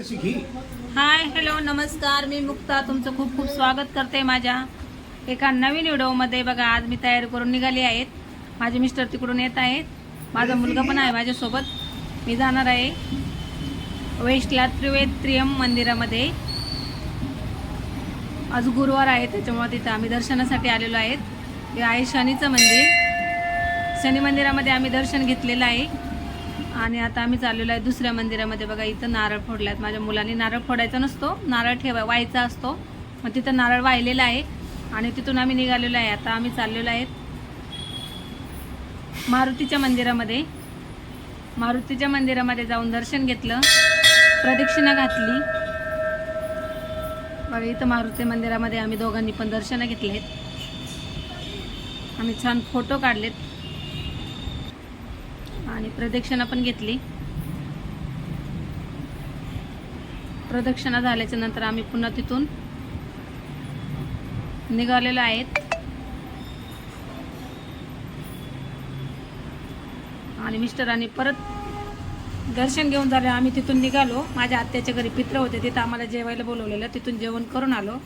Hi hello नमस्कार. मी मुक्ता. तुमचं खूप खूप स्वागत करते माझ्या एका नवीन व्हिडिओमध्ये. बघा आज मी तयारी करून निघाली आहेत माझे मिस्टर तिकडून येत आहेत. माझा मुलगा पण आहे माझ्यासोबत. मी जाणार आहे वेस्टला त्रिवेत्रियम मंदिरामध्ये. आज गुरुवार आहे त्याच्यामुळे तिथं आम्ही दर्शनासाठी आलेलो आहेत. हे आहे शनीचं मंदिर. शनी मंदिरामध्ये आम्ही दर्शन घेतलेलं आहे. आणि आता आम्ही चाललेलो आहे दुसऱ्या मंदिरामध्ये. बघा इथं नारळ फोडला आहेत माझ्या मुलांनी नारळ फोडायचा नसतो नारळ ठेवा व्हायचा असतो. मग तिथं नारळ वाहिलेला आहे आणि तिथून आम्ही निघालेलो आहे. आता आम्ही चाललेलो आहेत मारुतीच्या मंदिरामध्ये. मारुतीच्या मंदिरामध्ये जाऊन दर्शन घेतलं प्रदक्षिणा घातली. बघा इथं मारुती मंदिरामध्ये आम्ही दोघांनी पण दर्शनं आहेत आम्ही छान फोटो काढलेत. आणि प्रदक्षिणा पण घेतली. प्रदक्षिणा झाल्याच्यानंतर आम्ही पुन्हा तिथून निघालेलो आहेत. आणि मिस्टरांनी परत दर्शन घेऊन झाले आम्ही तिथून निघालो. माझ्या आत्याच्या घरी पित्र होते तिथं आम्हाला जेवायला बोलवलेलं तिथून जेवण करून आलो.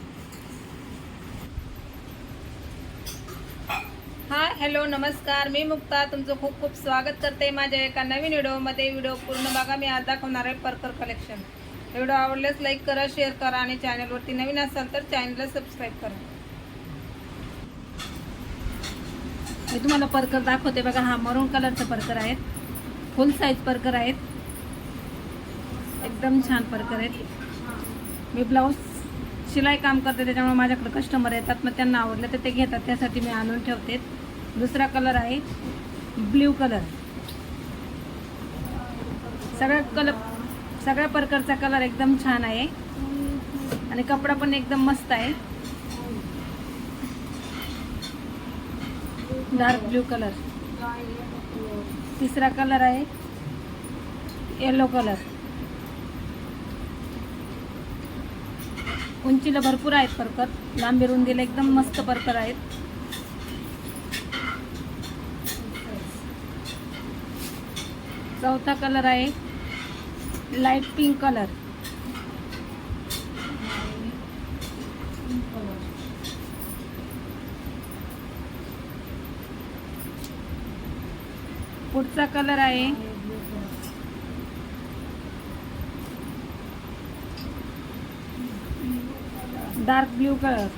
हॅलो नमस्कार. मी मुक्ता. तुमचं खूप खूप स्वागत करते माझ्या एका नवीन व्हिडिओमध्ये. व्हिडिओ पूर्ण बघा. मी आज दाखवणार आहे परकर कलेक्शन व्हिडिओ आवडल्यास लाईक करा शेअर करा आणि चॅनलवरती नवीन असाल तर चॅनलला सबस्क्राईब करा. मी तुम्हाला परकर दाखवते बघा. हा मरून कलरचा परकर आहेत. फुल साईज परकर आहेत. एकदम छान परकर आहेत. मी ब्लाऊज शिलाई काम करते त्याच्यामुळे माझ्याकडे कस्टमर येतात मग त्यांना आवडलं तर ते घेतात. त्यासाठी मी आणून ठेवते. दुसरा कलर आहे ब्ल्यू कलर. सगळ्या कलर सगळ्या प्रकारचा कलर एकदम छान आहे. आणि कपडा पण एकदम मस्त आहे. Dark blue colour. तिसरा कलर आहे येलो कलर. उंचीला भरपूर आहेत परकर. लांबी रुंदीला एकदम मस्त परकर आहेत. चौथा कलर आहे. लाइट पिंक कलर पुढचा कलर आहे. डार्क ब्ल्यू कलर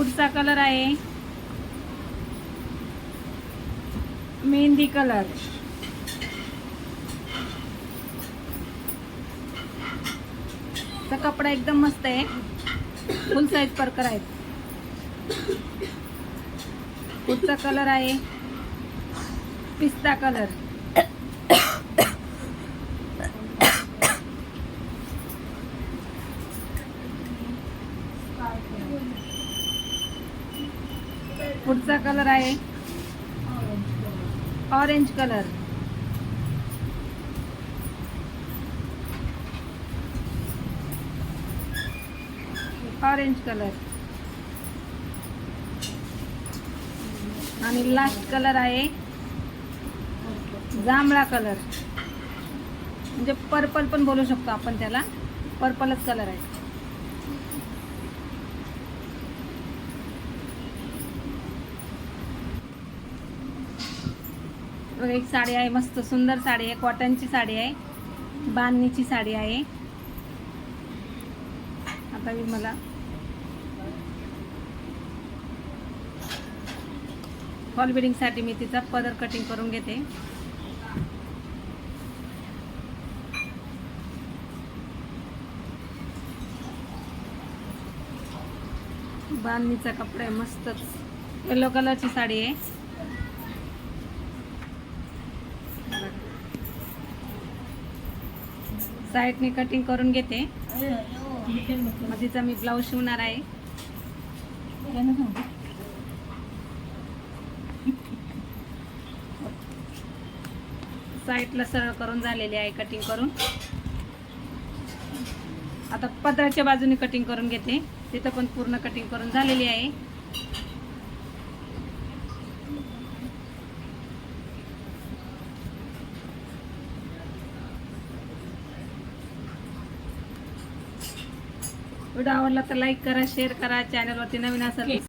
पुढचा कलर आहे. मेहंदी कलर. कपडा एकदम मस्त आहे. फुल साईज परकर आहेत. पुढचा कलर आहे. पिस्ता कलर. पुढचा कलर आहे. Orange colour. Orange colour. आणि लास्ट कलर आहे. जांभळा कलर. म्हणजे पर्पल पण बोलू शकतो आपण त्याला. पर्पलच कलर आहे. बघा एक साडी आहे मस्त सुंदर साडी आहे कॉटनची साडी आहे बांधणीची साडी आहे. आता मी मला फॉल बिडिंगसाठी मी तिचा पदर कटिंग करून घेते. बांधणीचा कपडा आहे मस्तच. येलो कलरची साडी आहे. साईडने कटिंग करून घेते. मग तिचा मी ब्लाऊज शिवणार आहे. साईडला सरळ करून झालेली आहे कटिंग करून. आता पदराच्या बाजूने कटिंग करून घेते. तिथं पण पूर्ण कटिंग करून झालेली आहे. व्हिडिओ आवडला तर लाईक करा शेअर करा चॅनलवरती नवीन असेल